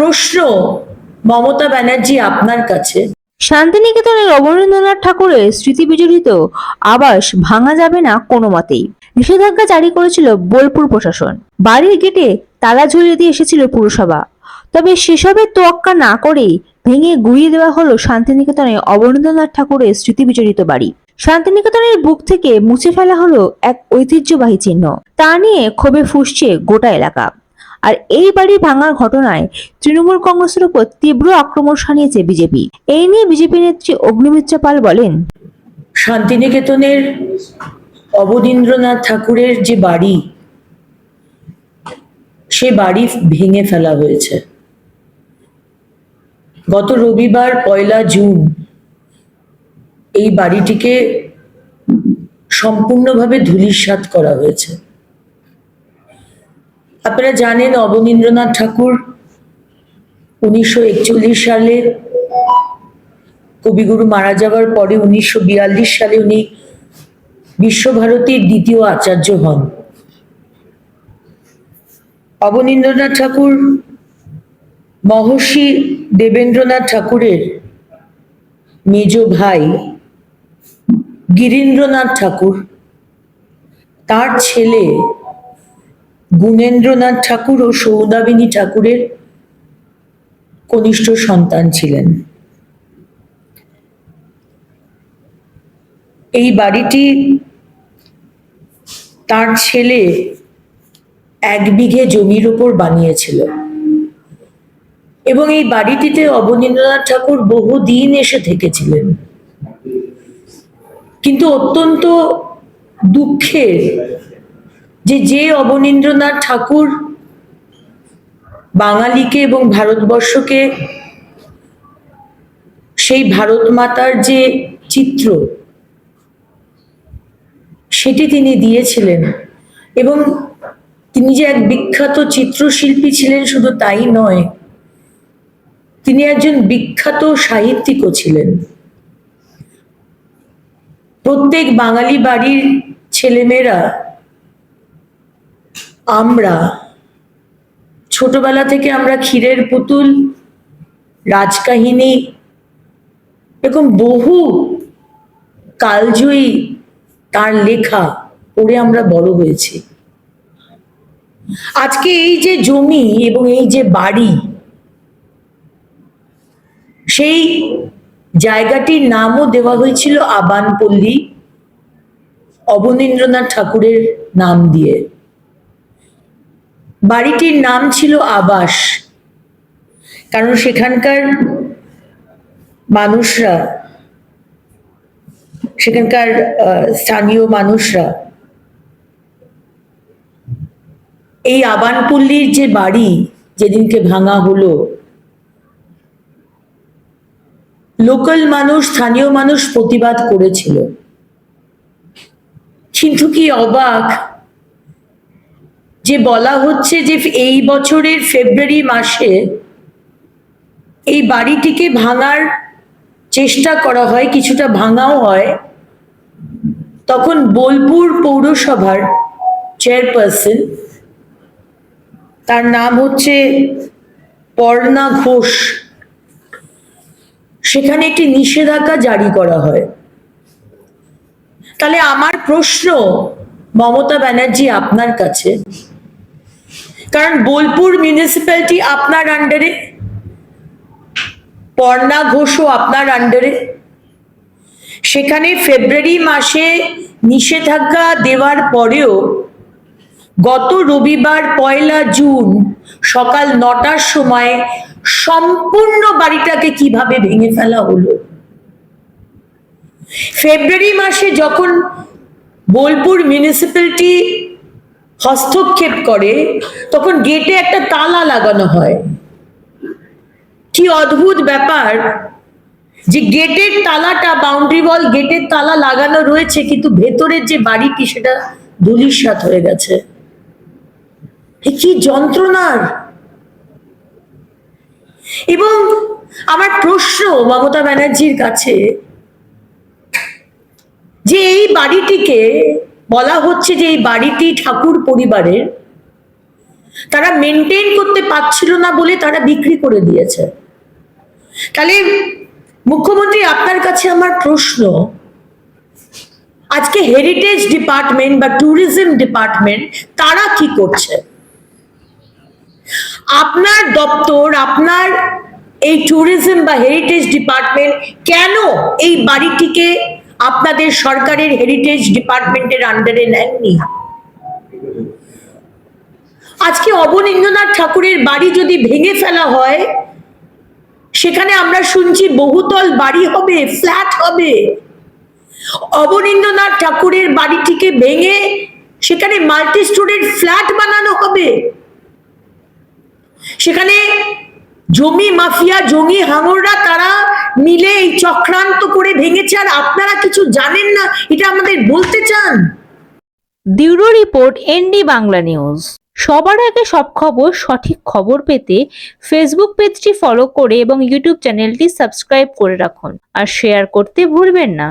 প্রশ্ন মমতা ব্যানার্জি আপনার কাছে? শান্তিনিকেতনের অবনীন্দ্রনাথ ঠাকুরের স্মৃতি বিজড়িত আবাস ভাঙা যাবে না কোনো মতেই। নিষেধাজ্ঞা জারি করেছিল বোলপুর প্রশাসন। বাড়ির গেটে তালা ঝুলিয়ে দিয়ে এসেছিল পুরসভা। তবে সেসবের তোয়াক্কা না করেই ভেঙে গুড়িয়ে দেওয়া হলো শান্তিনিকেতনে অবনীন্দ্রনাথ ঠাকুরের স্মৃতি বিজড়িত বাড়ি। শান্তিনিকেতনের বুক থেকে মুছে ফেলা হলো এক ঐতিহ্যবাহী চিহ্ন। তা নিয়ে ক্ষোভে ফুসছে গোটা এলাকা। আর এই বাড়ি ভাঙার ঘটনায় তৃণমূল কংগ্রেসের উপর তীব্র আক্রমণ সানিয়েছে বিজেপি। এই নিয়ে বিজেপি নেত্রী অগ্নিমিত্রা পাল বলেন, শান্তিনিকেতনের অবনীন্দ্রনাথ ঠাকুরের যে বাড়ি, সে বাড়ি ভেঙে ফেলা হয়েছে। গত রবিবার পয়লা জুন এই বাড়িটিকে সম্পূর্ণভাবে ধূলিসাৎ করা হয়েছে। আপনারা জানেন অবনীন্দ্রনাথ ঠাকুর উনিশশো একচল্লিশ সালে কবিগুরু মারা যাওয়ার পরে উনিশশো বিয়াল্লিশ সালে উনি বিশ্বভারতীর দ্বিতীয় আচার্য হন। অবনীন্দ্রনাথ ঠাকুর মহর্ষি দেবেন্দ্রনাথ ঠাকুরের মেজ ভাই গিরীন্দ্রনাথ ঠাকুর, তার ছেলে গুণেন্দ্রনাথ ঠাকুর ও সৌদাবিনী ঠাকুরের কনিষ্ঠ সন্তান ছিলেন। এই বাড়িটি তার ছেলে এক বিঘে জমির উপর বানিয়েছিল। এবং এই বাড়িটিতে অবনীন্দ্রনাথ ঠাকুর বহুদিন এসে থেকেছিলেন। কিন্তু অত্যন্ত দুঃখের যে যে অবনীন্দ্রনাথ ঠাকুর বাঙালিকে এবং ভারতবর্ষকে সেই ভারত মাতার যে চিত্র, সেটি তিনি দিয়েছিলেন। এবং তিনি যে এক বিখ্যাত চিত্রশিল্পী ছিলেন শুধু তাই নয়, তিনি একজন বিখ্যাত সাহিত্যিকও ছিলেন। প্রত্যেক বাঙালি বাড়ির ছেলেমেয়েরা আমরা, ছোটবেলা থেকে আমরা ক্ষীরের পুতুল, রাজকাহিনী, এরকম বহু কালজয়ী তার লেখা পড়ে আমরা বড় হয়েছি। আজকে এই যে জমি এবং এই যে বাড়ি, সেই জায়গাটির নামও দেওয়া হয়েছিল আবানপল্লী অবনীন্দ্রনাথ ঠাকুরের নাম দিয়ে। বাড়িটির নাম ছিল আবাস। কারণ সেখানকার মানুষরা, সেখানকার স্থানীয় মানুষরা এই আবানপল্লীর যে বাড়ি যেদিনকে ভাঙা হলো, লোকাল মানুষ, স্থানীয় মানুষ প্রতিবাদ করেছিল। কিন্তু কি অবাক যে বলা হচ্ছে যে এই বছরের ফেব্রুয়ারি মাসে এই বাড়িটিকে ভাঙার চেষ্টা করা হয়, কিছুটা ভাঙাও হয়। তখন বোলপুর পৌরসভার চেয়ারপারসন, তার নাম হচ্ছে পর্ণা ঘোষ। সেখানে একটি নিষেধাজ্ঞা জারি করা হয়। তাহলে আমার প্রশ্ন মমতা ব্যানার্জি আপনার কাছে কারণ বোলপুর মিউনিসিপ্যালিটি আপনার আন্ডারে পর্ণা ঘোষও আপনার আন্ডারে সেখানে ফেব্রুয়ারি মাসে নিষেধাজ্ঞা দেওয়ার পরেও গত রবিবার পয়লা জুন সকাল নটার সময় সম্পূর্ণ বাড়িটাকে কীভাবে ভেঙে ফেলা হলো? ফেব্রুয়ারি মাসে যখন বোলপুর মিউনিসিপ্যালিটি হস্তক্ষেপ করে, তখন গেটে একটা তালা লাগানো হয়। কি অদ্ভুত ব্যাপার যে গেটের তালাটা বাউন্ডারি ওয়াল গেটের তালা লাগানো রয়েছে, কিন্তু ভেতরের যে বাড়িটি সেটা ধুলিসাৎ হয়ে গেছে। কি যন্ত্রণার? এবং আমার প্রশ্ন মমতা ব্যানার্জির কাছে, যে এই বাড়িটিকে বলা হচ্ছে যে এই বাড়িটি ঠাকুর পরিবারের তারা মেনটেন করতে পারছিল না বলে তারা বিক্রি করে দিয়েছে। তাহলে মুখ্যমন্ত্রী, আপনার কাছে আমার প্রশ্ন, আজকে হেরিটেজ ডিপার্টমেন্ট বা ট্যুরিজম ডিপার্টমেন্ট তারা কি করছে? আপনার দপ্তর, আপনার এই ট্যুরিজম বা হেরিটেজ ডিপার্টমেন্ট কেন এই বাড়িটিকে আপনাদের সরকারের হেরিটেজ ডিপার্টমেন্টের আন্ডারে নেননি আজকে অবনীন্দ্রনাথ ঠাকুরের বাড়ি যদি ভেঙে ফেলা হয়, সেখানে আমরা শুনছি বহুতল বাড়ি হবে ফ্ল্যাট হবে। অবনীন্দ্রনাথ ঠাকুরের বাড়িটিকে ভেঙে সেখানে মাল্টি স্টোরের ফ্ল্যাট বানানো হবে। সেখানে জমি, মাফিয়া, জমি, হাঙররা, তারা মিলে এই চক্রান্ত করে ভেঙেছে, আর আপনারা কিছু জানেন না, এটা আমাদের বলতে চান? দিউরো রিপোর্ট, এনডি বাংলা নিউজ। সবার আগে সব খবর, সঠিক খবর পেতে ফেসবুক পেজটি ফলো করে এবং ইউটিউব চ্যানেলটি সাবস্ক্রাইব করে রাখুন। আর শেয়ার করতে ভুলবেন না।